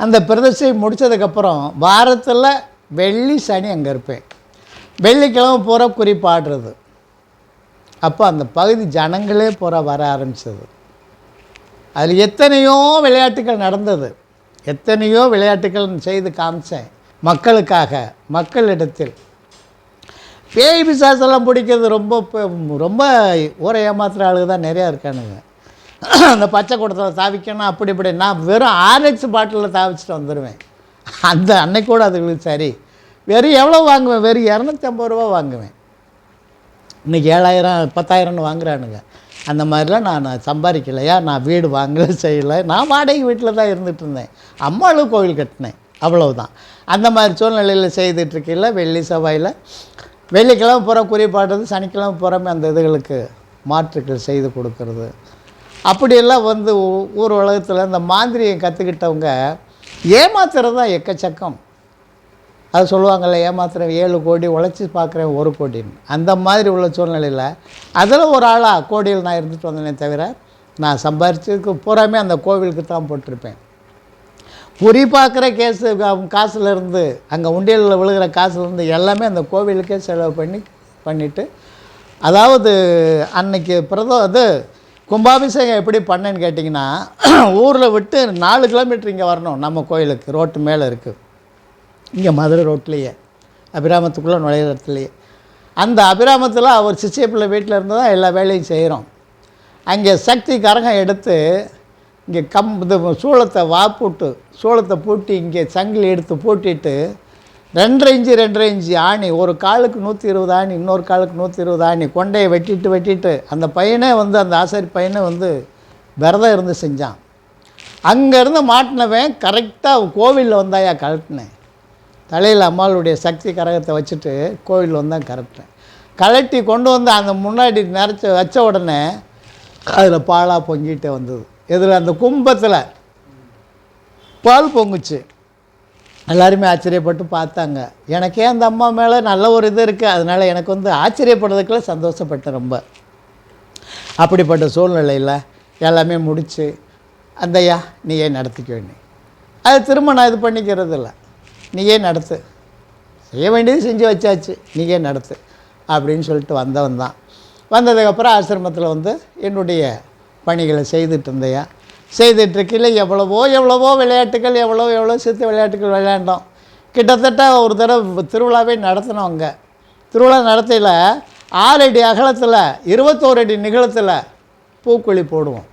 அந்த பிரதட்சை முடித்ததுக்கப்புறம் வாரத்தில் வெள்ளி சனி அங்கே இருப்பேன் வெள்ளிக்கிழமை பூரா குறிப்பாடுறது அப்போ அந்த பகுதி ஜனங்களே பூரா வர ஆரம்பிச்சது. அதில் எத்தனையோ விளையாட்டுகள் நடந்தது. எத்தனையோ விளையாட்டுகள் செய்து காமிச்சேன். மக்களுக்காக மக்களிடத்தில். பேய் பிசாசெல்லாம் பிடிக்கிறது ரொம்ப ரொம்ப ஊரை ஏமாத்துகிற ஆளுங்க தான் நிறையா இருக்கானுங்க. அந்த பச்சை குடத்தில் தாவிக்கணும் அப்படி இப்படி. நான் வெறும் ஆர்எக்ஸ் பாட்டிலில் தாவிச்சிட்டு வந்துடுவேன் அந்த அன்னைக்கு கூட அதுங்களுக்கு சரி. வெறும் எவ்வளோ வாங்குவேன்? வெறும் இரநூத்தி ஐம்பது ரூபா வாங்குவேன். இன்றைக்கி ஏழாயிரம் பத்தாயிரம்னு வாங்குறானுங்க. அந்த மாதிரிலாம் நான் சம்பாதிக்கலையா? நான் வீடு வாங்கல செய்யலை. நான் வாடகை வீட்டில் தான் இருந்துகிட்டு இருந்தேன். அம்மாளும் கோவில் கட்டினேன். அவ்வளவுதான். அந்த மாதிரி சூழ்நிலையில் செய்துட்ருக்கையில் வெள்ளி செவ்வாயில் வெள்ளிக்கிழமை புறம் குறிப்பாடுறது சனிக்கிழமை புறமே அந்த இதுகளுக்கு மாற்றுக்கள் செய்து கொடுக்கறது. அப்படியெல்லாம் வந்து ஊர் உலகத்தில் இந்த மாந்திரியம் கற்றுக்கிட்டவங்க ஏமாத்துறது தான் எக்கச்சக்கம். அது சொல்லுவாங்கள்ல ஏமாத்துறேன் ஏழு கோடி உழைச்சி பார்க்குறேன் ஒரு கோடின்னு. அந்த மாதிரி உள்ள சூழ்நிலையில் அதில் ஒரு ஆளாக கோடியில் நான் இருந்துட்டு வந்தேனே தவிர நான் சம்பாரிச்சதுக்கு பூராமே அந்த கோவிலுக்கு தான் போட்டிருப்பேன். புரி பார்க்குற கேஸு காசுலேருந்து அங்கே உண்டியலில் விழுகிற காசுலேருந்து எல்லாமே அந்த கோவிலுக்கே செலவு பண்ணி பண்ணிவிட்டு அதாவது அன்னைக்கு பிரதோ அது கும்பாபிஷேகம் எப்படி பண்ணேன்னு கேட்டிங்கன்னா ஊரில் விட்டு நாலு கிலோமீட்டர் இங்கே வரணும் நம்ம கோயிலுக்கு. ரோட்டு மேலே இருக்குது இங்கே மதுரை ரோட்லேயே அபிராமத்துக்குள்ளே நுழையிற இடத்துலையே. அந்த அபிராமத்தில் அவர் சிச்சிய பிள்ளை வீட்டில் இருந்து தான் எல்லா வேலையும் செய்கிறோம் அங்கே சக்தி கரகம் எடுத்து இங்கே கம் இது சூளத்தை வாப்புட்டு சூளத்தை பூட்டி இங்கே சங்கிலி எடுத்து பூட்டிட்டு ரெண்டரை இன்ச்சு ரெண்டரை இஞ்சி ஆணி. ஒரு காலுக்கு நூற்றி இருபது ஆணி இன்னொரு காலுக்கு நூற்றி இருபது ஆணி. கொண்டையை வெட்டிட்டு வெட்டிட்டு அந்த பையனே வந்து அந்த ஆசாரி பையனை வந்து விரதம் இருந்து செஞ்சான். அங்கேருந்து மாட்டினவன் கரெக்டாக கோவிலில் வந்தாயா கழட்டினேன் தலையில் அம்மாளுடைய சக்தி கரகத்தை வச்சுட்டு கோவில் வந்தான் கரெக்டேன் கலட்டி கொண்டு வந்து அந்த முன்னாடி நிறச்சி வச்ச உடனே அதில் பாலாக பொங்கிட்டே வந்தது. இதில் அந்த கும்பத்தில் பால் பொங்குச்சு. எல்லாருமே ஆச்சரியப்பட்டு பார்த்தாங்க. எனக்கே அந்த அம்மா மேலே நல்ல ஒரு இது இருக்குது அதனால் எனக்கு வந்து ஆச்சரியப்படுறதுக்குள்ள சந்தோஷப்பட்டேன் ரொம்ப. அப்படிப்பட்ட சூழ்நிலையில் எல்லாமே முடித்து அந்தையா நீயே நடத்திக்க வேண்டிய அது திரும்ப நான் இது பண்ணிக்கிறது இல்லை. நீயே நடத்து. செய்ய வேண்டியது செஞ்சு வச்சாச்சு. நீயே நடத்து. அப்படின்னு சொல்லிட்டு வந்தவன் தான். வந்ததுக்கப்புறம் ஆசிரமத்தில் வந்து என்னுடைய பணிகளை செய்துட்டு இருந்தையா செய்துட்ருக்கையில் எவ்வளவோ எவ்வளவோ விளையாட்டுகள் எவ்வளோ எவ்வளோ சித்த விளையாட்டுகள் விளையாண்டோம். கிட்டத்தட்ட ஒரு தடவை திருவிழாவே நடத்தினோம் அங்கே. திருவிழா நடத்தையில் ஆறு அடி அகலத்தில் இருபத்தோரு அடி நிகழத்தில் பூக்குழி போடுவோம்.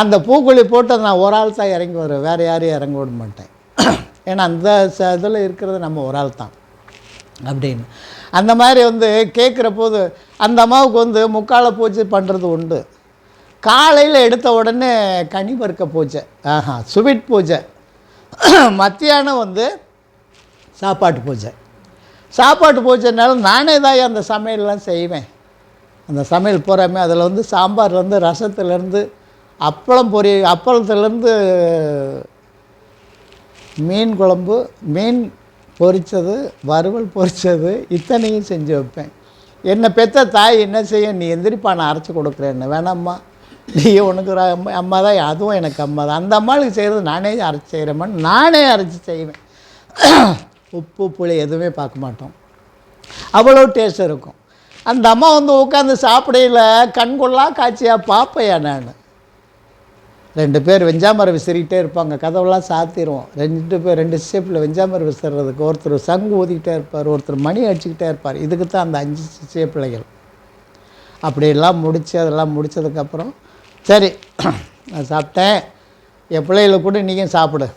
அந்த பூக்குழி போட்டு நான் ஒரு ஆள் தான் இறங்கி வருவேன். வேறு யாரையும் இறங்க விட மாட்டேன். ஏன்னா அந்த ச இதில் இருக்கிறது நம்ம ஒரு ஆள் தான். அப்படின்னு. அந்த மாதிரி வந்து கேட்குற போது அந்த அம்மாவுக்கு வந்து முக்கால பூஜை பண்ணுறது உண்டு. காலையில் எடுத்த உடனே கனி பருக்க பூஜை. ஆஹா சுவீட் பூஜை. மத்தியானம் வந்து சாப்பாட்டு பூஜை. சாப்பாட்டு பூஜைனால நானே தான் அந்த சமையல்லாம் செய்வேன். அந்த சமையல் பூராமே அதில் வந்து சாம்பார்லேருந்து ரசத்துலேருந்து அப்பளம் பொரி அப்பளத்துலேருந்து மீன் குழம்பு மீன் பொறித்தது வறுவல் பொரித்தது இத்தனையும் செஞ்சு வைப்பேன். என்னை பெற்ற தாய் என்ன செய்ய நீ எந்திரிப்பா நான் அரைச்சி கொடுக்குறேன்னு. வேணாம்மா. நீ உனக்கு அம்மா தான். அதுவும் எனக்கு அம்மா தான். அந்த அம்மாளுக்கு செய்கிறது நானே அரைச்சி செய்கிறேம்மான்னு நானே அரைச்சி செய்வேன். உப்பு புளி எதுவுமே பார்க்க மாட்டோம். அவ்வளோ டேஸ்ட் இருக்கும். அந்த அம்மா வந்து உட்காந்து சாப்பிடையில கண்கொள்ளா காட்சியாக பார்ப்பையா நான். ரெண்டு பேர் வெஞ்சாமரம் விசிறிக்கிட்டே இருப்பாங்க. கதவெல்லாம் சாத்திடுவோம் ரெண்டு பேர் ரெண்டு ஸ்டெப்பில் வெஞ்சாமரம் விசிறதுக்கு ஒருத்தர் சங்கு ஊதிக்கிட்டே இருப்பார் ஒருத்தர் மணி அடிச்சுக்கிட்டே இருப்பார். இதுக்கு தான் அந்த அஞ்சு சிசிய பிள்ளைகள் அப்படியெல்லாம் முடித்து அதெல்லாம் முடித்ததுக்கப்புறம் சரி நான் சாப்பிட்டேன். என் பிள்ளைகளை கூட நீயும் சாப்பிடு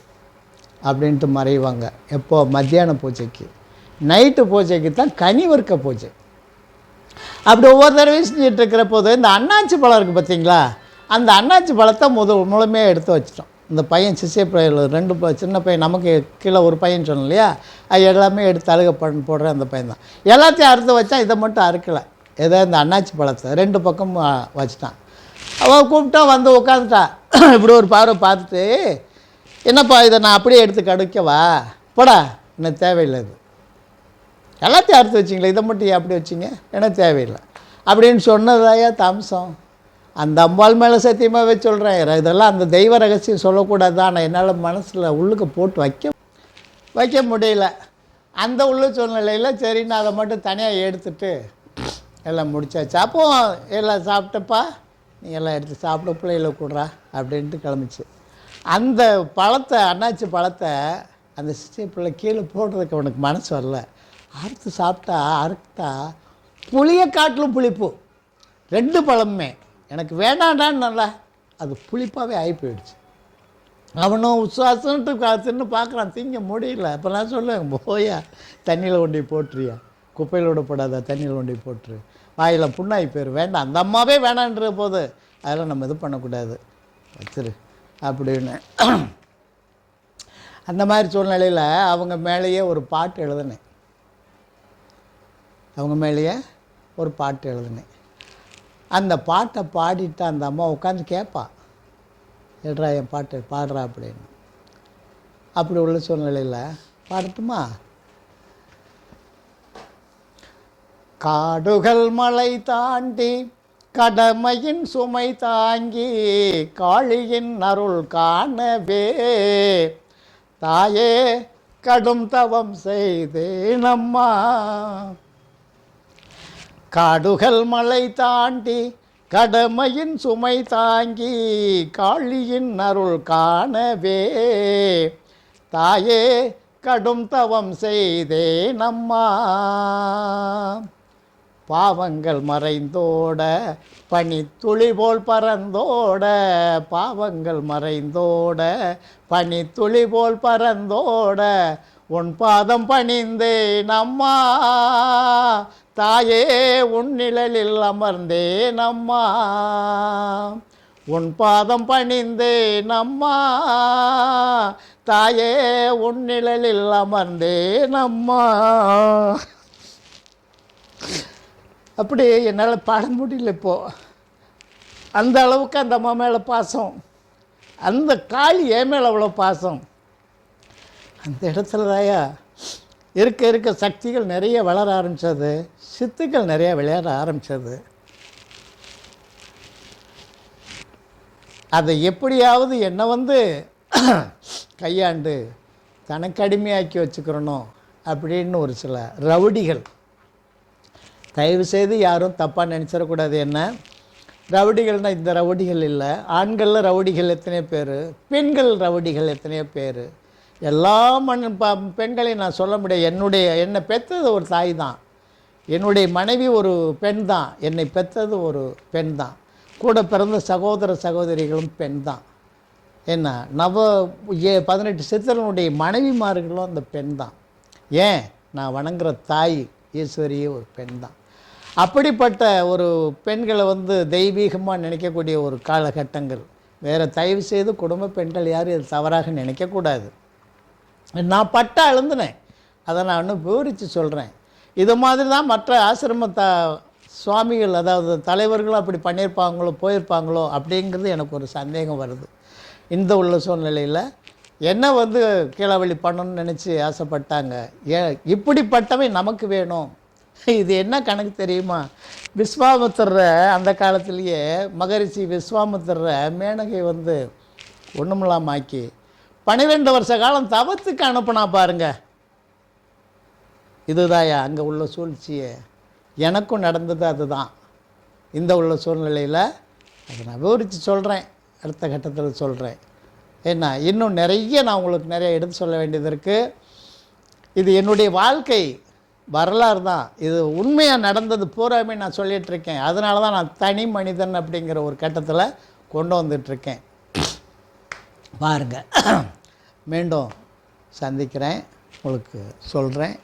அப்படின்ட்டு மறைவாங்க. எப்போ? மத்தியான பூஜைக்கு. நைட்டு பூஜைக்கு தான் கனி வர்க்க பூஜை. அப்படி ஒவ்வொரு தடவையும் செஞ்சிட்ருக்கிற போது இந்த அண்ணாச்சி பழம் இருக்குது பார்த்தீங்களா அந்த அண்ணாச்சி பழத்தை முத முழுமையாக எடுத்து வச்சிட்டோம். இந்த பையன் சிசிய பையன் ரெண்டு ப- சின்ன பையன் நமக்கு கீழே ஒரு பையன் சொன்னோம் இல்லையா? அது எல்லாமே எடுத்து அழுக பண்ண போடுற அந்த பையன் தான். எல்லாத்தையும் அறுத்து வச்சா இதை மட்டும் அறுக்கலை. ஏதோ இந்த அண்ணாச்சி பழத்தை ரெண்டு பக்கமும் வச்சுட்டான் வச்சிட்டான். அவள் கூப்பிட்டா வந்து உட்காந்துட்டா இப்படி ஒரு பார்வை பார்த்துட்டு என்னப்பா இதை நான் அப்படியே எடுத்து கடுக்கவா? போடா எனக்கு தேவையில்லை இது. எல்லாத்தையும் அறுத்து வச்சிங்களே இதை மட்டும் ஏன் அப்படி வச்சிங்க? எனக்கு தேவையில்லை. அப்படின்னு சொன்னதாயா தாமசம். அந்த அம்பாள் மேலே சத்தியமாகவே சொல்கிறேன். இதெல்லாம் அந்த தெய்வ ரகசியம் சொல்லக்கூடாது தான். என்னால் மனசில் உள்ளுக்கு போட்டு வைக்க வைக்க முடியல. அந்த உள்ள சூழ்நிலையில் சரி நான் அதை மட்டும் தனியாக எடுத்துட்டு எல்லாம் முடிச்சாச்சு. அப்போ எல்லாம் சாப்பிட்டப்பா நீ எல்லாம் எடுத்து சாப்பிட பிள்ளைகளை கூடுறா அப்படின்ட்டு கிளம்பிச்சு. அந்த பழத்தை அண்ணாச்சி பழத்தை அந்த சிஸ்டர் பிள்ளை கீழே போடுறதுக்கு அவனுக்கு மனசு வரல. அறுத்து சாப்பிட்டா அறுத்தா புளிய காட்டிலும் புளிப்பு. ரெண்டு பழமுமே. எனக்கு வேண்டாண்டான்னு நல்லா அது புளிப்பாகவே ஆகி போயிடுச்சு. அவனும் உசுவாசன்ட்டு காத்துன்னு பார்க்குறான். திங்க முடியல. அப்போ நான் சொல்லுவேன் போயா தண்ணியில் கொண்டு போட்டுறியா குப்பையில் விடப்படாத தண்ணியில் கொண்டு போட்டுரு. வாயில் புண்ணாகி போயிரு. வேண்டாம். அந்த அம்மாவே வேணான்ற போது அதெல்லாம் நம்ம இது பண்ணக்கூடாது. வச்சிரு. அப்படின்னு. அந்த மாதிரி சூழ்நிலையில் அவங்க மேலேயே ஒரு பாட்டு எழுதினேன். அவங்க மேலேயே ஒரு பாட்டு எழுதுனேன். அந்த பாட்டை பாடிட்டு அந்த அம்மா உட்காந்து கேட்பா. எடுறா என் பாட்டு பாடுறா அப்படின்னு. அப்படி உள்ள சூழ்நிலையில் பாடட்டுமா? காடுகள் மலை தாண்டி கடமையின் சுமை தாங்கி காளியின் அருள் காணவே. தாயே கடும் தவம் செய்தேனம்மா. காடுகள் மலை தாண்டி கடமையின் சுமை தாங்கி காளியின் அருள் காணவே. தாயே கடும் தவம் செய்தே நம்மா. பாவங்கள் மறைந்தோட பனி துளி போல் பறந்தோட பாவங்கள் மறைந்தோட பனி துளி போல் பறந்தோட உன் பாதம் பணிந்தேன் அம்மா தாயே உன் நிழலில் அமர்ந்தேன் அம்மா. உன் பாதம் பணிந்தேன் அம்மா. தாயே உன் நிழலில் அமர்ந்தேன் அம்மா. அப்படி என்னால் பாட முடியல இப்போது அந்த அளவுக்கு அந்த அம்மா மேலே பாசம். அந்த காளி ஏன் மேலே அவ்வளோ பாசம். அந்த இடத்துல தாயா இருக்க இருக்க சக்திகள் நிறைய வளர ஆரம்பித்தது சித்துக்கள் நிறைய விளையாட ஆரம்பித்தது அதை எப்படியாவது என்னை வந்து கையாண்டு தனக்கு அடிமையாக்கி வச்சுக்கிறணும் அப்படின்னு ஒரு சில ரவுடிகள். தயவு செய்து யாரும் தப்பாக நினச்சிடக்கூடாது என்ன? ரவுடிகள்னால் இந்த ரவுடிகள் இல்லை. ஆண்களில் ரவுடிகள் எத்தனையோ பேர் பெண்கள் ரவுடிகள் எத்தனையோ பேர். எல்லா மண் ப பெண்களையும் நான் சொல்ல முடியாது. என்னுடைய என்னை பெற்றது ஒரு தாய் தான். என்னுடைய மனைவி ஒரு பெண் தான். என்னை பெற்றது ஒரு பெண் தான். கூட பிறந்த சகோதர சகோதரிகளும் பெண் தான். என்ன? நவ ஏ பதினெட்டு சித்தரனுடைய மனைவிமார்களும் அந்த பெண் தான். ஏன்? நான் வணங்குற தாய் ஈஸ்வரியே ஒரு பெண் தான். அப்படிப்பட்ட ஒரு பெண்களை வந்து தெய்வீகமாக நினைக்கக்கூடிய ஒரு காலகட்டங்கள். வேறு தயவு செய்து குடும்ப பெண்கள் யாரும் இது தவறாக நினைக்கக்கூடாது. நான் பட்டா அழுந்தினேன் அதை நான் இன்னும் விவரித்து சொல்கிறேன் இது மாதிரி தான் மற்ற ஆசிரம த சுவாமிகள் அதாவது தலைவர்களும் அப்படி பண்ணியிருப்பாங்களோ போயிருப்பாங்களோ அப்படிங்கிறது எனக்கு ஒரு சந்தேகம் வருது. இந்த உள்ள சூழ்நிலையில் என்ன வந்து கீழவழி பண்ணணும்னு நினச்சி ஆசைப்பட்டாங்க? ஏ இப்படிப்பட்டவை நமக்கு வேணும். இது என்ன கணக்கு தெரியுமா? விஸ்வாமித்திர அந்த காலத்திலேயே மகரிஷி விஸ்வாமித்திர மேனகை வந்து ஒன்றுமில்லாமாக்கி பன்னிரெண்டு வருஷ காலம் தவத்துக்கு அனுப்புனா பாருங்க. இதுதாயா அங்கே உள்ள சூழ்ச்சியே. எனக்கும் நடந்தது அதுதான். இந்த உள்ள சூழ்நிலையில் அதை நான் விவரித்து சொல்கிறேன் அடுத்த கட்டத்தில் சொல்கிறேன் என்ன இன்னும் நிறைய நான் உங்களுக்கு நிறைய எடுத்து சொல்ல வேண்டியது இருக்குது இது என்னுடைய வாழ்க்கை வரலாறு தான். இது உண்மையாக நடந்தது பூராமே நான் சொல்லிகிட்ருக்கேன் அதனால தான் நான் தனி மனிதன் அப்படிங்கிற ஒரு கட்டத்தில் கொண்டு வந்துட்டுருக்கேன் பாருங்கள் மீண்டும் சந்திக்கிறேன். உங்களுக்கு சொல்கிறேன்